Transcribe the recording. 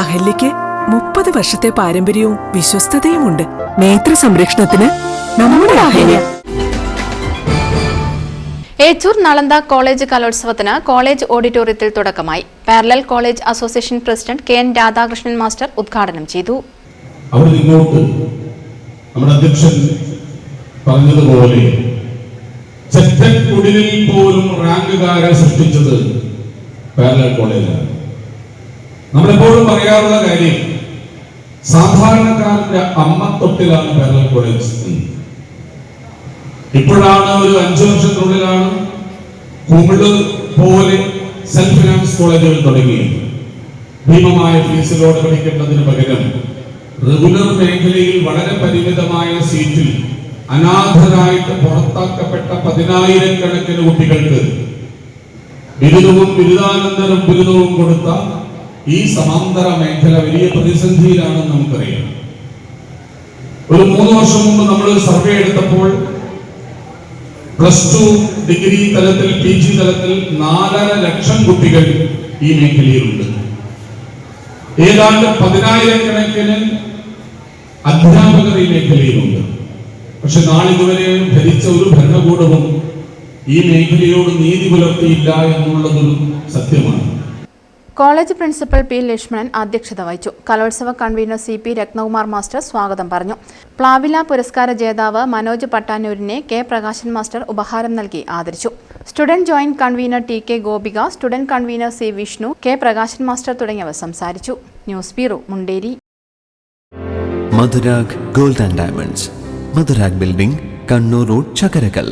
അഹല്യയ്ക്ക് മുപ്പത് വർഷത്തെ പാരമ്പര്യവും വിശ്വസ്തതയുമുണ്ട്. നേത്ര സംരക്ഷണത്തിന് നമ്മുടെ അഹല്യ. ഏച്ചൂർ നളന്ദ കോളേജ് കലോത്സവത്തിന് കോളേജ് ഓഡിറ്റോറിയത്തിൽ തുടക്കമായി. Parallel college association president K N Radhakrishnan master ഉദ്ഘാടനം ചെയ്തു. നമ്മുടെ അധ്യക്ഷൻ പറഞ്ഞതുപോലെ ചെറ്റക്കുടിലിൽ പോലും റാങ്കുകാരെ സൃഷ്ടിച്ചത് പാരലൽ കോളേജാണ് നമ്മളെപ്പോഴും പറയാറുള്ള കാര്യം സാധാരണക്കാരന്റെ അമ്മത്തൊട്ടിലാണ് പാരലൽ കോളേജ്. ഇപ്പോഴാണ് ഒരു അഞ്ചു വർഷത്തിനുള്ളിലാണ് കുമിൾ പോലെ സെൽഫ് ഫിനാൻസ് കോളേജുകൾ തുടങ്ങിയത് ഭീമമായ ഫീസിലോട് പഠിക്കേണ്ടതിന് പകരം റെഗുലർ മേഖലയിൽ വളരെ പരിമിതമായ സീറ്റിൽ അനാഥരായിട്ട് പുറത്താക്കപ്പെട്ട പതിനായിരക്കണക്കിന് കുട്ടികൾക്ക് ബിരുദവും ബിരുദാനന്തരം ബിരുദവും കൊടുത്ത ഈ സമാന്തര മേഖല വലിയ പ്രതിസന്ധിയിലാണെന്ന് നമുക്കറിയാം. ഒരു മൂന്ന് വർഷം മുമ്പ് നമ്മൾ സർവേ എടുത്തപ്പോൾ പ്ലസ് ടു ഡിഗ്രി തലത്തിൽ പി ജി തലത്തിൽ നാലര ലക്ഷം കുട്ടികൾ ഈ മേഖലയിലുണ്ട്. ഏതാണ്ട് പതിനായിരക്കണക്കിന് അധ്യാപകർ ഈ മേഖലയിലുണ്ട്. പക്ഷെ നാളിതുവരെ ഭരിച്ച ഒരു ഭരണകൂടവും ഈ മേഖലയോട് നീതി പുലർത്തിയില്ല എന്നുള്ളതൊരു സത്യമാണ്. കോളേജ് പ്രിൻസിപ്പൽ പി ലക്ഷ്മണൻ അധ്യക്ഷത വഹിച്ചു. കലോത്സവ convener C P Rathnakumar master സ്വാഗതം പറഞ്ഞു. പ്ലാവില പുരസ്കാര ജേതാവ് മനോജ് പട്ടാനൂരിനെ കെ പ്രകാശൻ മാസ്റ്റർ ഉപഹാരം നൽകി ആദരിച്ചു. Student joint convener T K Gopika student convener C Vishnu K Prakashan master തുടങ്ങിയവർ സംസാരിച്ചു. News bureau Munderi. Madhurag gold and diamonds. Madhurag building Kannur road Chakkarakal.